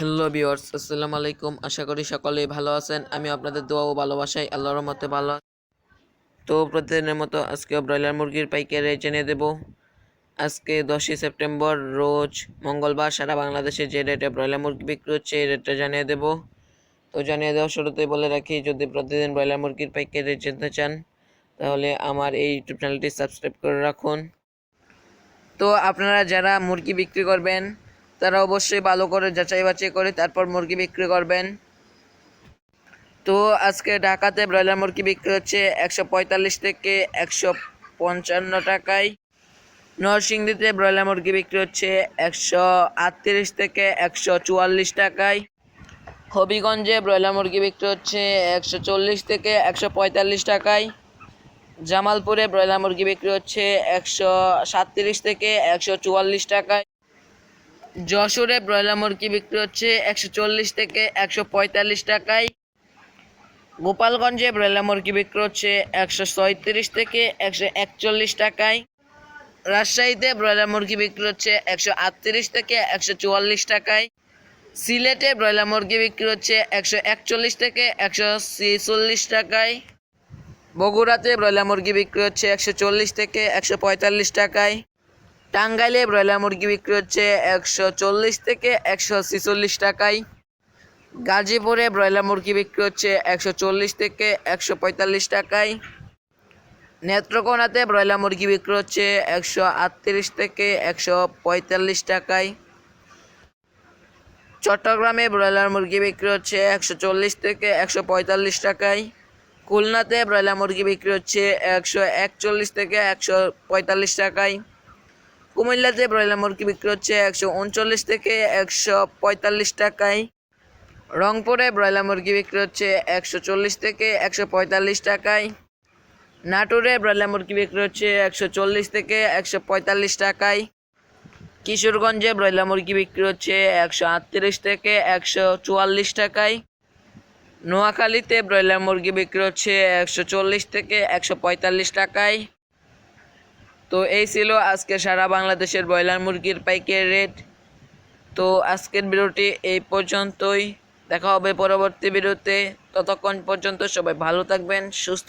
Hello viewers, আসসালামু আলাইকুম। আশা করি সকলেই ভালো আছেন। আমি আপনাদের দোয়া ও ভালোবাসাই আল্লাহর মতে ভালো তো প্রতিদিনের মতো আজকে ব্রয়লার মুরগির পাইকারি জেনে দেব। আজকে দশই সেপ্টেম্বর, রোজ মঙ্গলবার সারা বাংলাদেশে যে রেটে ব্রয়লার মুরগি বিক্রি হচ্ছে, এই রেটটা জানিয়ে দেব। তো জানিয়ে দেওয়ার শুরুতেই বলে রাখি, যদি প্রতিদিন ব্রয়লার মুরগির পাইকারি জানতে চান, তাহলে আমার এই ইউটিউব চ্যানেলটি সাবস্ক্রাইব করে রাখুন। তো আপনারা যারা মুরগি বিক্রি করবেন তারা অবশ্যই ভালো করে যাচাই বাছাই করে তারপর মুরগি বিক্রি করবেন। তো আজকে ঢাকাতে ব্রয়লার মুরগি বিক্রি হচ্ছে একশো পঁয়তাল্লিশ থেকে একশো পঞ্চান্ন টাকায়। নরসিংদীতে ব্রয়লার মুরগি বিক্রি হচ্ছে একশো আটত্রিশ থেকে একশো চুয়াল্লিশ টাকায়। হবিগঞ্জে ব্রয়লার মুরগি বিক্রি হচ্ছে একশো চল্লিশ থেকে একশো পঁয়তাল্লিশ টাকায়। জামালপুরে ব্রয়লার মুরগি বিক্রি হচ্ছে একশো সাতত্রিশ থেকে একশো চুয়াল্লিশ টাকায়। যশোরে ব্রয়লার মুরগি বিক্রি হচ্ছে একশো চল্লিশ থেকে একশো পঁয়তাল্লিশ টাকায়। গোপালগঞ্জে ব্রয়লার মুরগি বিক্রি হচ্ছে একশো ছয়ত্রিশ থেকে একশো একচল্লিশ টাকায়। রাজশাহীতে ব্রয়লার মুরগি বিক্রি হচ্ছে একশো আটত্রিশ থেকে একশো চুয়াল্লিশ টাকায়। সিলেটে ব্রয়লার মুরগি বিক্রি হচ্ছে একশো একচল্লিশ থেকে একশো ছেচল্লিশ টাকায়। বগুড়াতে ব্রয়লার মুরগি বিক্রি হচ্ছে একশো চল্লিশ থেকে একশো পঁয়তাল্লিশ টাকায়। টাঙ্গাইলে ব্রয়লার মুরগি বিক্রি হচ্ছে একশো চল্লিশ থেকে একশো ছেচল্লিশ টাকায়। গাজীপুরে ব্রয়লার মুরগি বিক্রি হচ্ছে একশো চল্লিশ থেকে একশো পঁয়তাল্লিশ টাকায়। নেত্রকোনাতে ব্রয়লার মুরগি বিক্রি হচ্ছে একশো আটত্রিশ থেকে একশো পঁয়তাল্লিশ টাকায়। চট্টগ্রামে ব্রয়লার মুরগি বিক্রি হচ্ছে একশো চল্লিশ থেকে একশো পঁয়তাল্লিশ টাকায়। খুলনাতে ব্রয়লার মুরগি বিক্রি হচ্ছে একশো একচল্লিশ থেকে একশো পঁয়তাল্লিশ টাকায়। কুমিল্লাতে ব্রয়লার মুরগি বিক্রি হচ্ছে একশো উনচল্লিশ থেকে একশো পঁয়তাল্লিশ টাকায়। রংপুরে ব্রয়লার মুরগি বিক্রি হচ্ছে একশো চল্লিশ থেকে একশো পঁয়তাল্লিশ টাকায়। নাটোরে ব্রয়লার মুরগি বিক্রি হচ্ছে একশো চল্লিশ থেকে একশো পঁয়তাল্লিশ টাকায়। কিশোরগঞ্জে ব্রয়লার মুরগি বিক্রি হচ্ছে একশো আটত্রিশ থেকে একশো চুয়াল্লিশ টাকায়। নোয়াখালীতে ব্রয়লার মুরগি বিক্রি হচ্ছে একশো চল্লিশ থেকে একশো পঁয়তাল্লিশ টাকায়। তো এই ছিল আজকে সারা বাংলাদেশের ব্রয়লার মুরগির পাইকের রেট তো আজকের ভিডিওটি এই পর্যন্তই। দেখা হবে পরবর্তী ভিডিওতে। ততক্ষণ পর্যন্ত সবাই ভালো থাকবেন, সুস্থ